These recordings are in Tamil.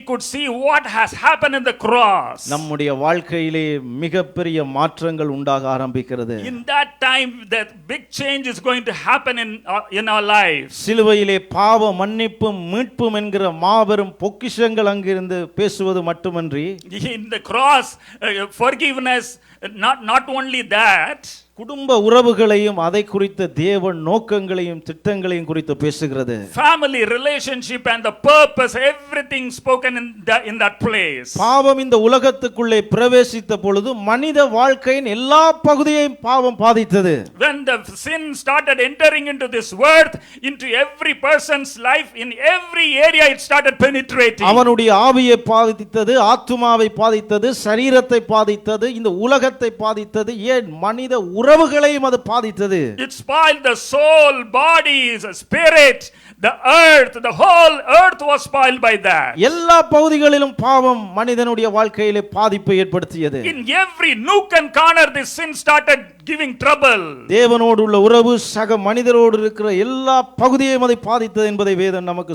could see what has happened in the cross. நம்முடைய வாழ்க்கையிலே மிகப்பெரிய மாற்றங்கள் உண்டாக ஆரம்பிக்கிறது In that time, that big change is going to happen in, uh, in our lives. சிலுவையிலே பாவ மன்னிப்பும் மீட்பும் என்கிற மாபெரும் பொக்கிஷங்கள் அங்கிருந்து பேசுவது மட்டுமன்றி In the cross, uh, forgiveness, not, not only that, குடும்ப உறவுகளையும் அதை குறித்த தேவன் நோக்கங்களையும் திட்டங்களையும் குறித்து பேசுகிறது family relationship and the purpose, everything spoken in, the, in that place. பாவம் இந்த உலகத்துக்குள்ளே பிரவேசித்த பொழுது மனித வாழ்க்கையின் எல்லா பகுதியையும் பாவம் பாதித்தது When the sin started entering into this earth, into every person's life, in every area it started penetrating. அவனுடைய ஆவியை பாதித்தது ஆத்துமாவை பாதித்தது சரீரத்தை பாதித்தது இந்த உலகத்தை பாதித்தது ஏன் மனித உறவுகளையும் அது பாதித்தது It spoiled the soul, body, the spirit, the earth. The whole earth was spoiled by that. எல்லா பகுதிகளிலும் பாவம் மனிதனுடைய வாழ்க்கையிலே பாதிப்பை ஏற்படுத்தியது In every nook and corner, this sin started giving trouble. தேவனோடு உள்ள உறவு சக மனிதரோடு இருக்கிற எல்லா பகுதியையும் அதை பாதித்தது என்பதை வேதம் நமக்கு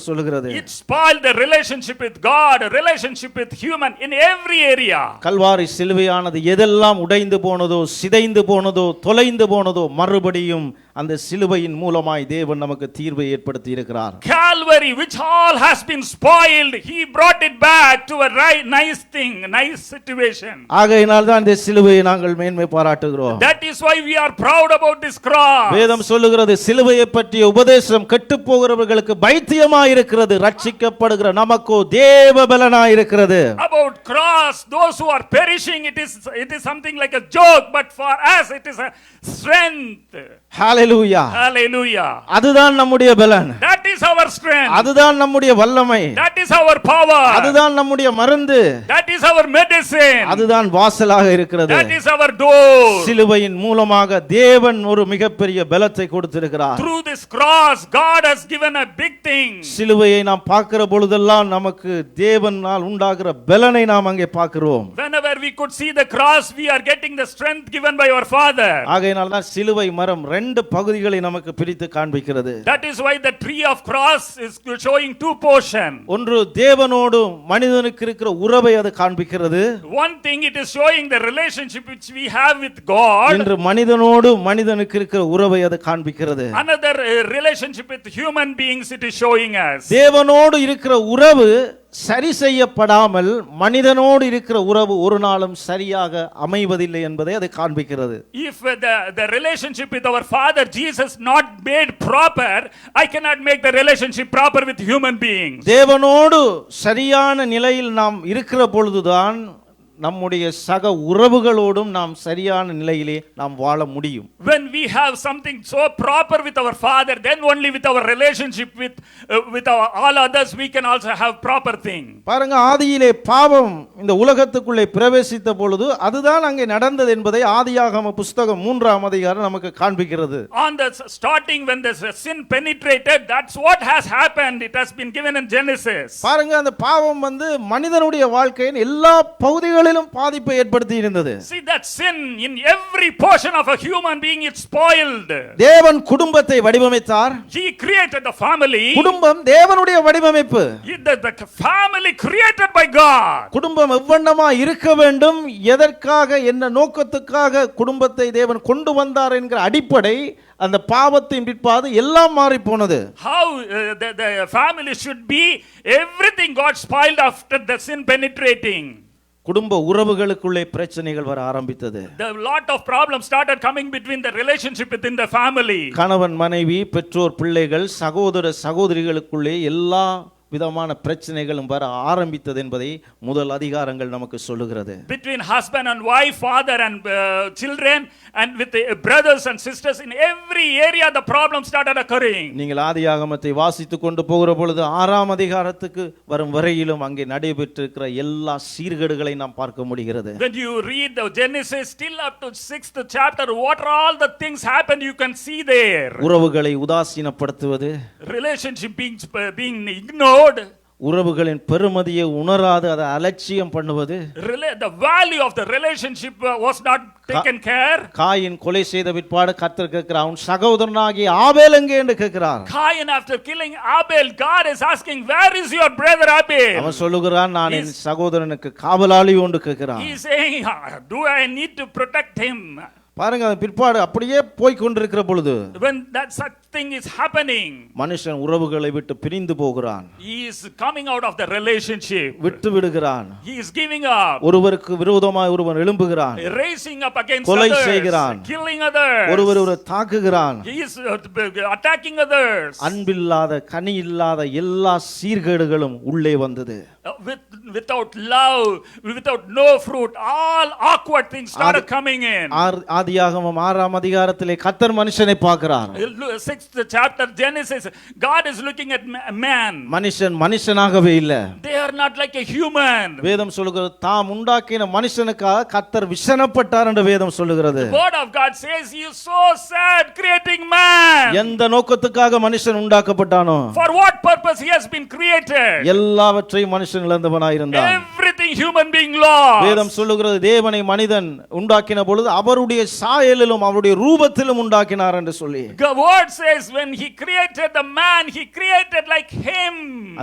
It spoiled the relationship with God, a relationship with human in every area. Kalvari சிலுவையானது எதெல்லாம் உடைந்து போனதோ சிதைந்து போனதோ தொலைந்து போனதோ மறுபடியும் அந்த சிலுவையின் மூலமாய் தேவன் நமக்கு தீர்வை ஏற்படுத்தி இருக்கிறார் Calvary, which all has been spoiled, He brought it back to a right, nice thing, nice situation. ஆகையினால் தான் இந்த சிலுவையை நாங்கள் மேன்மை பாராட்டுகிறோம் That is why we are proud about this cross. வேதம் சொல்லுகிறது சிலுவையை பற்றிய உபதேசம் கெட்டு போகிறவர்களுக்கு பைத்தியமாய் இருக்கிறது ரட்சிக்கப்படுகிற நமக்கோ தேவ பலனாய் இருக்கிறது About cross, those who are perishing, it is it is something like a joke, but for us it is a strength. Hallelujah Hallelujah. அதுதான் நம்முடைய பலன் That is our strength. அதுதான் நம்முடைய வல்லமை That is our power. அதுதான் நம்முடைய மருந்து That is our medicine. அதுதான் வாசலாக இருக்கிறது That is our door. சிலுவையின் மூலமாக தேவன் ஒரு மிகப்பெரிய பலத்தை கொடுத்திருக்கிறார் Through this cross, God has given a big thing. சிலுவையை நாம் பார்க்கிற பொழுதெல்லாம் நமக்கு தேவனால் உண்டாகிற பலனை நாம் அங்கே பார்க்கிறோம் Whenever we could see the cross, we are getting the strength given by our Father. ஆகையினால் தான் சிலுவை மரம் ரெண்டு பகுதிகளை நமக்கு பிரித்து காண்பிக்கிறது That is why the tree of cross is showing two portions. ஒன்று தேவனோடு மனிதனுக்கு இருக்கிற உறவை அது காண்பிக்கிறது One thing, it is showing the relationship which we have with God. இன்று மனிதனோடு மனிதனுக்கு இருக்கிற உறவை அது காண்பிக்கிறது Another uh, relationship with human beings, it is showing us. தேவனோடு இருக்கிற உறவு சரி செய்யப்படாமல் மனிதனோடு இருக்கிற உறவு ஒரு நாளும் சரியாக அமைவதில்லை என்பதை அது காண்பிக்கிறது If uh, the, the relationship with our Father Jesus not made proper, I cannot make the relationship proper with human beings. தேவனோடு சரியான நிலையில் நாம் இருக்கிற பொழுதுதான் நம்முடைய சக உறவுகளோடும் நாம் சரியான நிலையிலே நாம் வாழ முடியும் When we have something so proper with our Father, then only with our relationship with, uh, with our, all others, we can also have proper thing. பாருங்க ஆதியிலே பாவம் இந்த உலகத்துக்குள்ளே பிரவேசித்த பொழுது அதுதான் அங்கே நடந்தது என்பதை ஆதியாகம புஸ்தகம் மூன்றாம் அதிகாரம் நமக்கு காண்பிக்கிறது On the starting, when the sin penetrated, that's what has happened. It has been given in Genesis. பாருங்க அந்த பாவம் வந்து மனிதனுடைய வாழ்க்கையின் எல்லா பகுதிகளிலும் பாதிப்பை ஏற்படுத்தி இருந்தது See that sin in every portion of a human being, it's spoiled. தேவன் குடும்பத்தை வடிவமைத்தார் He created the family. குடும்பம் தேவனுடைய வடிவமைப்பு He- The, the family created by God. குடும்பம் எவ்வண்ணமா இருக்க வேண்டும் எதற்காக என்ன நோக்கத்துக்காக குடும்பத்தை தேவன் கொண்டு வந்தார் என்கிற அடிப்படை அந்த பாவத்தின் பிற்பாடு எல்லாம் மாறி போனது How uh, the, the family should be, everything got spoiled after the sin penetrating. குடும்ப உறவுகளுக்குள்ளே பிரச்சனைகள் வர ஆரம்பித்தது The lot of problems started coming between the relationship within the family. கணவன் மனைவி பெற்றோர் பிள்ளைகள் சகோதர சகோதரிகளுக்குள்ளே எல்லா விதமான பிரச்சனைகளும் வர ஆரம்பித்தது என்பதை முதல் அதிகாரங்கள் நமக்கு சொல்லுகிறது Between husband and wife, father and uh, children, and with the brothers and sisters, in every area the problems started occurring. நீங்கள் ஆதியாகமத்தை வாசித்து கொண்டு போகிற பொழுது ஆறாம் அதிகாரத்துக்கு வரும் வரையிலும் அங்கே நடைபெற்றிருக்கிற எல்லா சீர்கேடுகளை நாம் பார்க்க முடிகிறது When you read the Genesis, still up to sixth chapter, what are all the things happened, you can see there. உறவுகளை உதாசீனப்படுத்துவது Relationship being, being ignored, உறவுகளின் பெருமதியை உணராது அதை அலட்சியம் பண்ணுவது the value of the relationship uh, was not taken care. Cain கொலை செய்த பிற்பாடு கத்தர் கேட்கிறார் அவன் சகோதரனாகிய ஆபேல் எங்கே என்று கேட்கிறார் Cain, after killing Abel, God is asking, Where is your brother Abel? அவன் சொல்லுகிறான் நான் என் சகோதரனுக்கு காவலாளி ஒன்று கேட்கிறான் He is saying, "Ah, Do I need to protect him? பாருங்க பிற்பாடு அப்படியே போய் கொண்டிருக்கிற பொழுது When that such thing is happening, மனுஷன் உறவுகளை விட்டு பிரிந்து போகிறான் he is coming out of the relationship. விட்டு விடுகிறான் He is giving up, ஒருவருக்கு விரோதமாய் ஒருவன் எழும்புகிறான் raising up against கொலை others, செய்கிறான். killing others. ஒருவர் ஒரு தாக்குகிறான் He is uh, attacking others. அன்பில்லாத கனி இல்லாத எல்லா சீர்கேடுகளும் உள்ளே வந்தது Uh, with, without love, without no fruit, all awkward things started coming in. ஆதியாகமம் ஆறாம் அதிகாரத்திலே கத்தர் மனுஷனை பார்க்கிறார் Chapter Genesis, God is looking at ma- man. மனுஷன் மனுஷனாகவே இல்ல They are not like a human. வேதம் சொல்லுகிறது தாம் உண்டாக்கின மனுஷனுக்காக கத்தர் விஷனப்பட்டார் என்று வேதம் சொல்லுகிறது The word of God says he is so sad creating man. எந்த நோக்கத்துக்காக மனுஷன் உண்டாக்கப்பட்டானோ For what purpose he has been created? எல்லாவற்றையும் மனுஷன் இழந்தவனாயிருந்தான் Everything human being lost. வேதம் சொல்லுகிறது தேவனை மனிதன் உண்டாக்கின பொழுது அவருடைய சாயலிலும் அவருடைய ரூபத்திலும் உண்டாக்கினார் என்று சொல்லி The word says when he created the man, he created like him.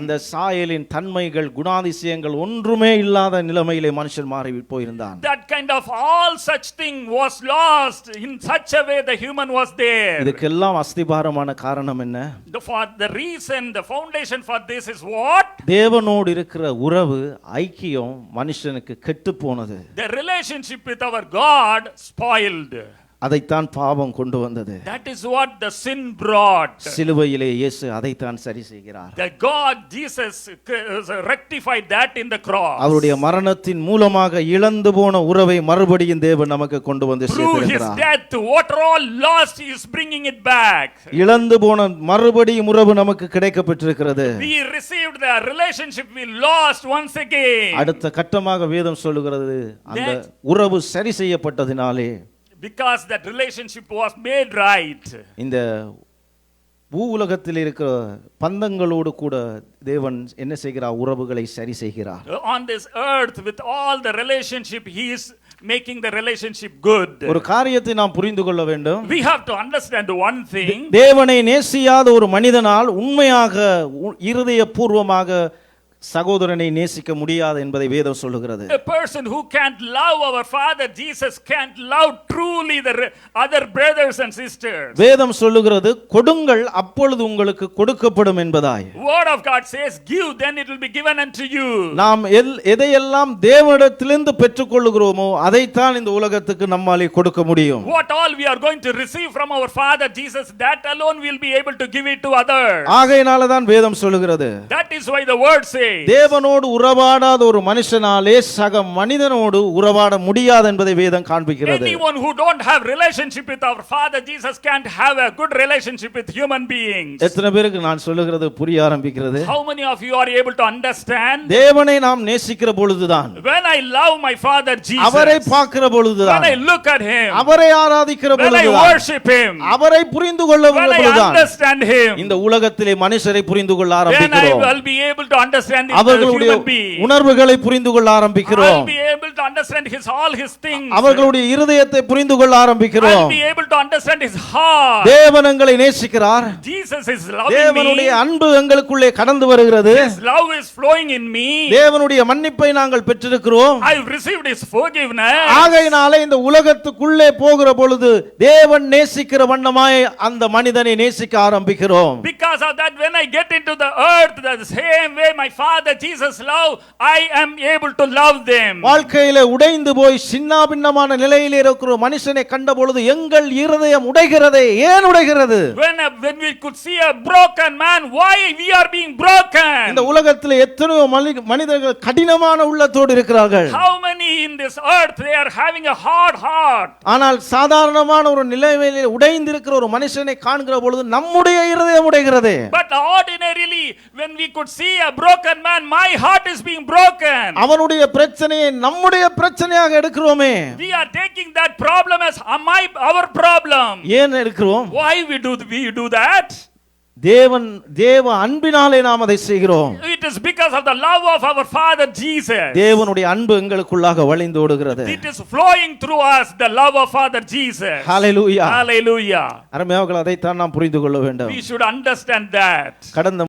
அந்த சாயலின் தன்மைகள் குணாதிசயங்கள் ஒன்றுமே இல்லாத நிலைமையிலே மனுஷன் மாறி போயிருந்தான் That kind of all such thing was lost. In such a way, the human was there. இதுக்கெல்லாம் அஸ்திபாரமான காரணம் என்ன The, for the reason, the foundation for this is what? தேவனோடு இருக்கிற உறவு ஐக்கியம் மனுஷனுக்கு கெட்டு போனது The relationship with our God spoiled. அதைத்தான் பாவம் கொண்டு வந்தது That is what the sin brought. சிலுவையிலே இயேசு அதைத்தான் சரி செய்கிறார் The God, Jesus, uh, rectified that in the cross. அவருடைய மரணத்தின் மூலமாக இழந்து போன உறவை மறுபடியும் தேவன் நமக்கு கொண்டு வந்து Through his சேர்த்திருக்கிறார் death, what all lost, he is bringing it back. இழந்து போன மறுபடியும் உறவு நமக்கு கிடைக்கப்பட்டிருக்கிறது We received the relationship we lost once again. அடுத்த கட்டமாக வேதம் சொல்லுகிறது அந்த. உறவு சரி செய்யப்பட்டதினாலே Because that relationship was made right. இந்த பூ உலகத்தில் இருக்கிற பந்தங்களோடு கூட தேவன் என்ன செய்கிறார் உறவுகளை சரி செய்கிறார் On this earth, with all the relationship, he is making the relationship good. ஒரு காரியத்தை நாம் புரிந்து கொள்ள வேண்டும் We have to understand one thing. தேவனை நேசியாத ஒரு மனிதனால் உண்மையாக இருதயபூர்வமாக சகோதரனை நேசிக்க முடியாது என்பதை வேதம் சொல்லுகிறது A person who can't love our Father Jesus can't love truly the other brothers and sisters. வேதம் சொல்லுகிறது கொடுங்கள் அப்பொழுது உங்களுக்கு கொடுக்கப்படும் என்பதாய் Word of God says, Give, then it will be given unto you. நாம் எதையெல்லாம் தேவனிடத்திலிருந்து பெற்றுக்கொள்ளுகிறோமோ அதைத்தான் இந்த உலகத்துக்கு நம்மாலே கொடுக்க முடியும் What all we are going to receive from our Father Jesus, that alone we'll be able to give it to others. ஆகையினால தான் வேதம் சொல்லுகிறது That is why the word says, தேவனோடு உறவாடாத ஒரு மனுஷனாலே சக மனிதனோடு உறவாட முடியாது என்பதை வேதம் காண்பிக்கிறது anyone who don't have relationship with our Father Jesus can't have a good relationship with human beings. எத்தனை பேருக்கு நான் சொல்லுகிறது புரிய ஆரம்பிக்கிறது How many of you are able to understand? தேவனை நாம் நேசிக்கிற பொழுதுதான் When I love my Father Jesus, அவரை பார்க்கிற when பொழுதுதான் I look at Him, அவரை ஆராதிக்கிற when I பொழுதுதான் worship Him, அவரை புரிந்து கொள்ள when I பொழுதுதான் understand Him, இந்த உலகத்திலே மனுஷரை புரிந்து கொள்ள then I ஆரம்பிக்கிறோம் will be able to understand அவர்களுடைய. உணர்வுகளை புரிந்து கொள்ள ஆரம்பிக்கிறோம். அவர்களுடைய இருதயத்தை புரிந்து கொள்ள ஆரம்பிக்கிறோம். தேவன் எங்களை நேசிக்கிறார் தேவனுடைய. அன்பு எங்களுக்குள்ளே கடந்து வருகிறது. தேவனுடைய மன்னிப்பை நாங்கள் பெற்றிருக்கிறோம். ஆகையினாலே இந்த உலகத்துக்குள்ளே போகிற பொழுது தேவன் நேசிக்கிற வண்ணமாய் அந்த மனிதனை நேசிக்க ஆரம்பிக்கிறோம் Because of that, when I get into the earth, the same way my Father Jesus loved, I am able to love them. வாழ்க்கையில உடைந்து போய் சின்னாபின்னமான நிலையில் இருக்கிற மனுஷனை கண்ட பொழுது எங்கள் இருதயம் உடைகிறதே ஏன் உடைகிறது When, when we could see a broken man, why we are being broken? இந்த உலகத்தில் எத்தனையோ மனி- மனிதர்கள் கடினமான உள்ளத்தோடு இருக்கிறார்கள் How many in this earth they are having a hard heart? ஆனால் சாதாரணமான ஒரு நிலைமையில உடைந்திருக்கிற ஒரு மனுஷனை காண்கிற பொழுது நம்முடைய இருதயம் உடைகிறது But ordinarily, when we could see a broken man, my heart is being broken. அவனுடைய பிரச்சனையை நம்முடைய பிரச்சனையாக எடுக்கிறோமே We are taking that problem as uh, my our problem. ஏன் எடுக்கிறோம் Why we do we do that? தேவன் தேவ அன்பினாலே நாம் அதை செய்கிறோம் It is because of the love of our Father Jesus. தேவனுடைய அன்பு எங்களுக்குள்ளாக வழிந்து ஓடுகிறது It is flowing through us, the love of Father Jesus. Hallelujah Hallelujah. அருமையாவர்கள் அதைத்தான் நாம் புரிந்து கொள்ள வேண்டும் We should understand that. கடந்த